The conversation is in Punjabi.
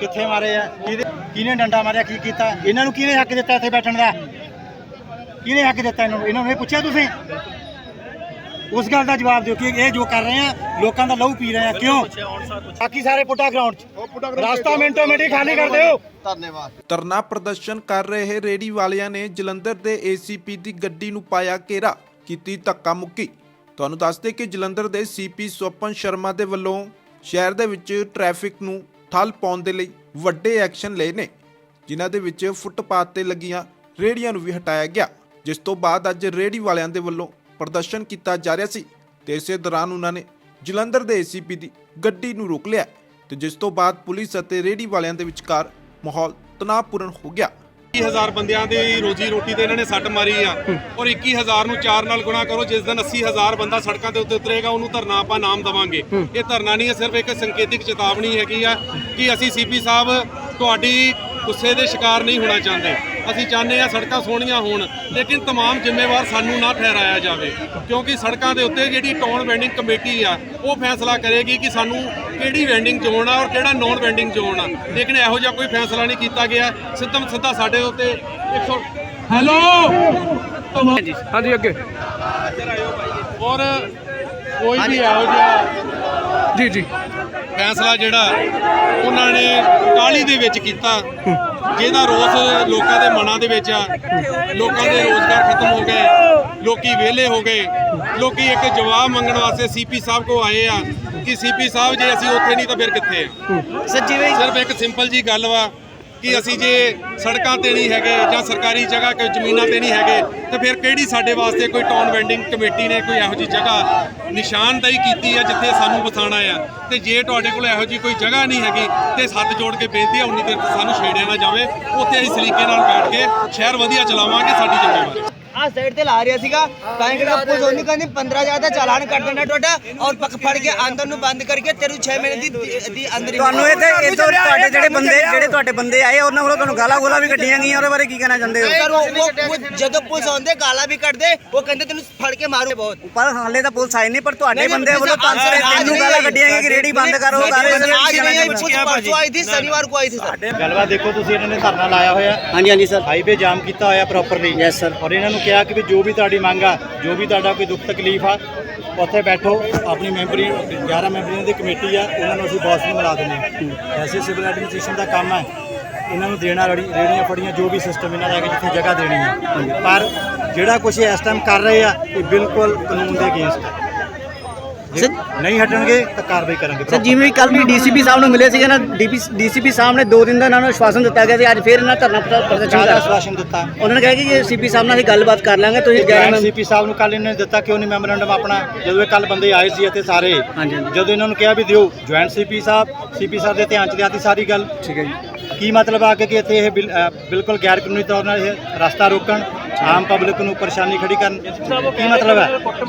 ਕਿੱਥੇ ਮਾਰੇ ਆ? ਕਿਹਦੇ ਕਿਹਨੇ ਡੰਡਾ ਮਾਰਿਆ ਕੀ ਕੀਤਾ? ਇਹਨਾਂ ਨੂੰ ਕਿਹਨੇ ਹੱਕ ਦਿੱਤਾ ਇੱਥੇ ਬੈਠਣ ਦਾ? ਕਿਹਨੇ ਹੱਕ ਦਿੱਤਾ ਇਹਨਾਂ ਨੂੰ? ਇਹਨਾਂ ਨੂੰ ਇਹ ਪੁੱਛਿਆ ਤੁਸੀਂ? ਉਸ ਗੱਲ ਦਾ ਜਵਾਬ ਦਿਓ ਕਿ ਇਹ ਜੋ ਕਰ ਰਹੇ ਆ ਲੋਕਾਂ ਦਾ ਲਹੂ ਪੀ ਰਹੇ ਆ। ਕਿਉਂ? ਬਾਕੀ ਸਾਰੇ ਪੁੱਟਾ ਗਰਾਊਂਡ 'ਚ। ਰਾਸਤਾ ਮਿੰਟੋ ਮਿੰਟੀ ਖਾਲੀ ਕਰ ਦਿਓ। ਧਰਨਾ ਪ੍ਰਦਰਸ਼ਨ ਕਰ ਰਹੇ ਰੇੜੀ ਵਾਲਿਆਂ ਨੇ ਜਲੰਧਰ ਦੇ ਏਸੀਪੀ ਦੀ ਗੱਡੀ ਨੂੰ ਪਾਇਆ ਘੇਰਾ ਕੀਤੀ ਧੱਕਾ ਮੁੱਕੀ। ਤੁਹਾਨੂੰ ਦੱਸਦੇ ਕਿ ਜਲੰਧਰ ਦੇ ਸੀਪੀ ਸਵਪਨ ਸ਼ਰਮਾ ਦੇ ਵੱਲੋਂ ਸ਼ਹਿਰ ਦੇ ਵਿੱਚ ਟ੍ਰੈਫਿਕ ਨੂੰ ਠੱਲ ਪਾਉਣ ਦੇ ਲਈ ਵੱਡੇ ਐਕਸ਼ਨ ਲਏ ਨੇ, ਜਿਨ੍ਹਾਂ ਦੇ ਵਿੱਚ ਫੁੱਟਪਾਥ ਤੇ ਲੱਗੀਆਂ ਰੇੜੀਆਂ ਨੂੰ ਵੀ ਹਟਾਇਆ ਗਿਆ, ਜਿਸ ਤੋਂ ਬਾਅਦ ਅੱਜ ਰੇੜੀ ਵਾਲਿਆਂ ਦੇ ਵੱਲੋਂ ਪ੍ਰਦਰਸ਼ਨ ਕੀਤਾ ਜਾ ਰਿਹਾ ਸੀ ਤੇ ਇਸੇ ਦੌਰਾਨ ਉਹਨਾਂ ਨੇ ਜਲੰਧਰ ਦੇ ਏਸੀਪੀ ਦੀ ਗੱਡੀ ਨੂੰ ਰੋਕ ਲਿਆ ਤੇ ਜਿਸ ਤੋਂ ਬਾਅਦ ਪੁਲਿਸ ਅਤੇ ਰੇੜੀ ਵਾਲਿਆਂ ਦੇ ਵਿਚਕਾਰ ਮਾਹੌਲ ਤਣਾਅਪੂਰਨ ਹੋ ਗਿਆ। 21000 ਬੰਦਿਆਂ ਦੀ ਰੋਜੀ ਰੋਟੀ ਤੇ ਇਹਨਾਂ ਨੇ ਸੱਟ ਮਾਰੀ ਆ। ਔਰ 21000 ਨੂੰ 4 ਨਾਲ ਗੁਣਾ ਕਰੋ ਜਿਸ ਦਿਨ 80000 ਬੰਦਾ ਸੜਕਾਂ ਦੇ ਉੱਤੇ ਉਤਰੇਗਾ ਉਹਨੂੰ ਧਰਨਾ ਆਪਾਂ ਨਾਮ ਦਵਾਂਗੇ। ਇਹ ਧਰਨਾ ਨਹੀਂ ਹੈ ਸਿਰਫ ਇੱਕ ਸੰਕੇਤਿਕ ਚੇਤਾਵਨੀ ਹੈਗੀ ਆ ਕਿ ਅਸੀਂ ਸੀਪੀ ਸਾਹਿਬ ਤੁਹਾਡੀ ਗੁੱਸੇ ਦੇ ਸ਼ਿਕਾਰ ਨਹੀਂ ਹੋਣਾ ਚਾਹੁੰਦੇ। ਅਸੀਂ ਚਾਹੁੰਦੇ ਆ ਸੜਕਾਂ ਸੋਹਣੀਆਂ ਹੋਣ ਲੇਕਿਨ तमाम ਜ਼ਿੰਮੇਵਾਰ ਸਾਨੂੰ ਨਾ ਠਹਿਰਾਇਆ ਜਾਵੇ ਕਿਉਂਕਿ ਸੜਕਾਂ ਦੇ ਉੱਤੇ ਜਿਹੜੀ ਟਾਊਨ ਵੈਂਡਿੰਗ ਕਮੇਟੀ ਆ ਉਹ ਫੈਸਲਾ ਕਰੇਗੀ ਕਿ ਸਾਨੂੰ ਕਿਹੜੀ ਵੈਂਡਿੰਗ ਜ਼ੋਨ ਆ ਔਰ ਕਿਹੜਾ ਨੌਨ ਵੈਂਡਿੰਗ ਜ਼ੋਨ ਆ ਲੇਕਿਨ ਇਹੋ ਜਿਹਾ ਕੋਈ ਫੈਸਲਾ ਨਹੀਂ ਕੀਤਾ ਗਿਆ ਸਿੱਧਮ ਸਿੱਧਾ ਸਾਡੇ ਉੱਤੇ 100 ਹੈਲੋ ਹਾਂਜੀ ਅੱਗੇ ਔਰ ਕੋਈ ਵੀ ਇਹੋ ਜਿਹਾ ਜੀ ਜੀ ਫੈਸਲਾ ਜਿਹੜਾ ਉਹਨਾਂ ਨੇ ਕਾਲੀ ਦੇ ਵਿੱਚ ਕੀਤਾ ਜਿਹਦਾ ਰੋਸ ਲੋਕਾਂ ਦੇ ਮਨਾਂ ਦੇ ਵਿੱਚ ਆ। ਲੋਕਾਂ ਦੇ ਰੋਜ਼ਗਾਰ ਖਤਮ ਹੋ ਗਏ। ਲੋਕੀ ਵਿਹਲੇ ਹੋ ਗਏ। ਲੋਕੀ ਇੱਕ ਜਵਾਬ ਮੰਗਣ ਵਾਸਤੇ ਸੀਪੀ ਸਾਹਿਬ ਕੋ ਆਏ ਆ ਕਿ ਸੀਪੀ ਸਾਹਿਬ ਜੇ ਅਸੀਂ ਉੱਥੇ ਨਹੀਂ ਤਾਂ ਫਿਰ ਕਿੱਥੇ ਆ? ਸਰ ਜਿਵੇਂ ਸਿਰਫ ਇੱਕ ਸਿੰਪਲ ਜੀ ਗੱਲ ਵਾ। ਕਿ ਅਸੀਂ ਜੇ ਸੜਕਾਂ ਤੇ ਨਹੀਂ ਹੈਗੇ ਜਾਂ ਸਰਕਾਰੀ ਜਗ੍ਹਾ ਕੋਈ ਜ਼ਮੀਨਾਂ ਤੇ ਨਹੀਂ ਹੈਗੇ ਤੇ ਫਿਰ ਕਿਹੜੀ ਸਾਡੇ ਵਾਸਤੇ ਕੋਈ ਟਾਊਨ ਵੈਂਡਿੰਗ ਕਮੇਟੀ ਨੇ ਕੋਈ ਇਹੋ ਜੀ ਜਗ੍ਹਾ ਨਿਸ਼ਾਨਦੇਹੀ ਕੀਤੀ ਹੈ ਜਿੱਥੇ ਸਾਨੂੰ ਵਸਾਣਾ ਆ ਤੇ ਜੇ ਤੁਹਾਡੇ ਕੋਲ ਇਹੋ ਜੀ ਕੋਈ ਜਗ੍ਹਾ ਨਹੀਂ ਹੈਗੀ ਤੇ ਹੱਥ ਜੋੜ ਕੇ ਬੇਨਤੀ ਆ ਉਨੀ ਦੇਰ ਤੱਕ ਸਾਨੂੰ ਛੇੜਿਆ ਨਾ ਜਾਵੇ। ਉੱਥੇ ਅਸੀਂ ਸਲੀਕੇ ਨਾਲ ਬੈਠ ਕੇ ਸ਼ਹਿਰ ਵਧੀਆ ਚਲਾਵਾਂਗੇ ਸਾਡੀ ਜ਼ਿੰਮੇਵਾਰੀ ਆ ਸਾਈਡ ਤੇ ਲਾ ਰਿਹਾ ਸੀਗਾ। ਤਾਂ ਕਿ ਪੁਲਿਸ ਉਹਨੀ ਕਹਿੰਦੀ 15000 ਦਾ ਚਾਲਾਨ ਕੱਟ ਦੇਣਾ ਤੁਹਾਡਾ ਔਰ ਪੱਕ ਫੜ ਕੇ ਅੰਦਰ ਨੂੰ ਬੰਦ ਕਰਕੇ ਤੇਰੂ 6 ਮਹੀਨੇ ਦੀ ਦੀ ਅੰਦਰ ਹੀ ਤੁਹਾਨੂੰ ਇਹ ਤੇ ਇਹ ਤੋਂ ਤੁਹਾਡੇ ਜਿਹੜੇ ਬੰਦੇ ਜਿਹੜੇ ਤੁਹਾਡੇ ਬੰਦੇ ਆਏ ਉਹਨਾਂ ਵੱਲੋਂ ਤੁਹਾਨੂੰ ਗਾਲਾਂ ਗੋਲਾ ਵੀ ਕੱਢੀਆਂ ਗਈਆਂ ਉਹਦੇ ਬਾਰੇ ਕੀ ਕਹਿਣਾ ਚਾਹੁੰਦੇ ਹੋ? ਸਰ ਉਹ- ਜਦੋਂ ਪੁਲਿਸ ਆਉਂਦੇ ਗਾਲਾਂ ਵੀ ਕੱਢਦੇ ਉਹ ਕਹਿੰਦੇ ਤੈਨੂੰ ਫੜ ਕੇ ਮਾਰੂ ਬਹੁਤ। ਪਰ ਹਾਲੇ ਤਾਂ ਪੁਲਿਸ ਆਈ ਨਹੀਂ ਪਰ ਤੁਹਾਡੇ ਬੰਦੇ ਵੱਲੋਂ ਪੰਜ ਤੈਨੂੰ ਗਾਲਾਂ ਕੱਢੀਆਂ ਗਈਆਂ ਕਿ ਰੇੜੀ ਬੰਦ ਕਰੋ ਗਾਲਾਂ ਅੱਜ ਨਹੀਂ ਪੁਲਿਸ ਪਰਸੋਂ ਆਈ ਸੀ ਸ਼ਨੀਵਾਰ ਨੂੰ ਆਈ ਸੀ ਸਰ। ਗੱਲਬਾਤ ਦੇਖੋ ਤੁਸੀਂ ਇਹਨਾਂ ਨੇ ਧਰਨਾ ਲਾਇਆ ਹੋਇਆ। ਹਾਂਜੀ ਹਾਂਜੀ ਸਰ। ਹਾਈਵੇ ਜਾਮ ਕੀਤਾ ਹੋਇਆ ਪ੍ਰੋਪਰਲੀ ਯੈਸ ਸਰ ਔਰ ਇਹਨਾਂ ਨੂੰ ਕਿਹਾ ਕਿ ਵੀ ਜੋ ਵੀ ਤੁਹਾਡੀ ਮੰਗ ਆ ਜੋ ਵੀ ਤੁਹਾਡਾ ਕੋਈ ਦੁੱਖ ਤਕਲੀਫ ਆ ਉੱਥੇ ਬੈਠੋ। ਆਪਣੀ ਮੈਂਬਰੀ 11 ਮੈਂਬਰੀਆਂ ਦੀ ਕਮੇਟੀ ਆ ਉਹਨਾਂ ਨੂੰ ਅਸੀਂ ਬੌਸ ਨੂੰ ਮਿਲਾ ਦਿੰਦੇ ਹਾਂ। ਐਸੇ ਸਿਵਲ ਐਡਮਿਨਿਸਟ੍ਰੇਸ਼ਨ ਦਾ ਕੰਮ ਹੈ। ਇਹਨਾਂ ਨੂੰ ਦੇਣਾ ਰੜੀ, ਰੇੜੀਆਂ ਫੜੀਆਂ, ਜੋ ਵੀ ਸਿਸਟਮ ਇਹਨਾਂ ਦਾ ਹੈਗਾ ਜਿੱਥੇ ਜਗ੍ਹਾ ਦੇਣੀ ਹੈ। ਪਰ ਜਿਹੜਾ ਕੁਝ ਇਸ ਟਾਈਮ ਕਰ ਰਹੇ ਆ, ਇਹ ਬਿਲਕੁਲ ਕਾਨੂੰਨ ਦੇ ਅਗੇਂਸਟ ਹੈ। ਜੇ ਨਹੀਂ ਹਟਣਗੇ ਤਾਂ ਕਾਰਵਾਈ ਕਰਾਂਗੇ ਸਰ ਜਿਵੇਂ ਕੱਲ ਵੀ ਡੀਸੀਪੀ ਸਾਹਿਬ ਨੂੰ ਮਿਲੇ ਸੀਗੇ ਨਾ ਡੀਸੀਪੀ ਸਾਹਿਬ ਨੇ 2 ਦਿਨ ਦਾ ਇਹਨਾਂ ਨੂੰ ਆਸ਼ਵਾਸਨ ਦਿੱਤਾ ਗਿਆ ਸੀ ਅੱਜ ਫੇਰ ਇਹਨਾਂ ਧਰਨਾ ਪ੍ਰਦ- ਪ੍ਰਦਰਸ਼ਨ ਦਾ ਆਸ਼ਵਾਸਨ ਦਿੱਤਾ? ਉਹਨਾਂ ਨੇ ਕਿਹਾ ਕਿ ਸੀਪੀ ਸਾਹਿਬ ਨਾਲ ਅਸੀਂ ਗੱਲਬਾਤ ਕਰ ਲਾਂਗੇ ਤੁਸੀਂ ਗੈਰ ਸੀਪੀ ਸਾਹਿਬ ਨੂੰ ਕੱਲ ਇਹਨਾਂ ਨੇ ਦਿੱਤਾ ਕਿ ਉਹਨੇ ਮੈਮੋਰੈਂਡਮ ਆਪਣਾ ਜਦੋਂ ਇਹ ਕੱਲ ਬੰਦੇ ਆਏ ਸੀ ਇੱਥੇ ਸਾਰੇ। ਜਦੋਂ ਇਹਨਾਂ ਨੂੰ ਕਿਹਾ ਵੀ ਦਿਓ ਜੁਆਇੰਟ ਸੀਪੀ ਸਾਹਿਬ ਸੀਪੀ ਸਾਹਿਬ ਦੇ ਧਿਆਨ ਚ ਲਿਆਤੀ ਸਾਰੀ ਗੱਲ। ਠੀਕ ਹੈ ਜੀ। ਕੀ ਮਤਲਬ ਆ ਕਿ ਇੱਥੇ ਇਹ ਬਿਲਕੁਲ ਗੈਰ ਕਾਨੂੰਨੀ ਤੌਰ ਨਾਲ ਇਹ ਰਸਤਾ ਰੋਕਣ ਆਮ ਪਬਲਿਕ ਨੂੰ ਪਰੇਸ਼ਾਨੀ ਖੜੀ ਕਰਨ? ਕੀ ਮਤਲਬ ਹੈ?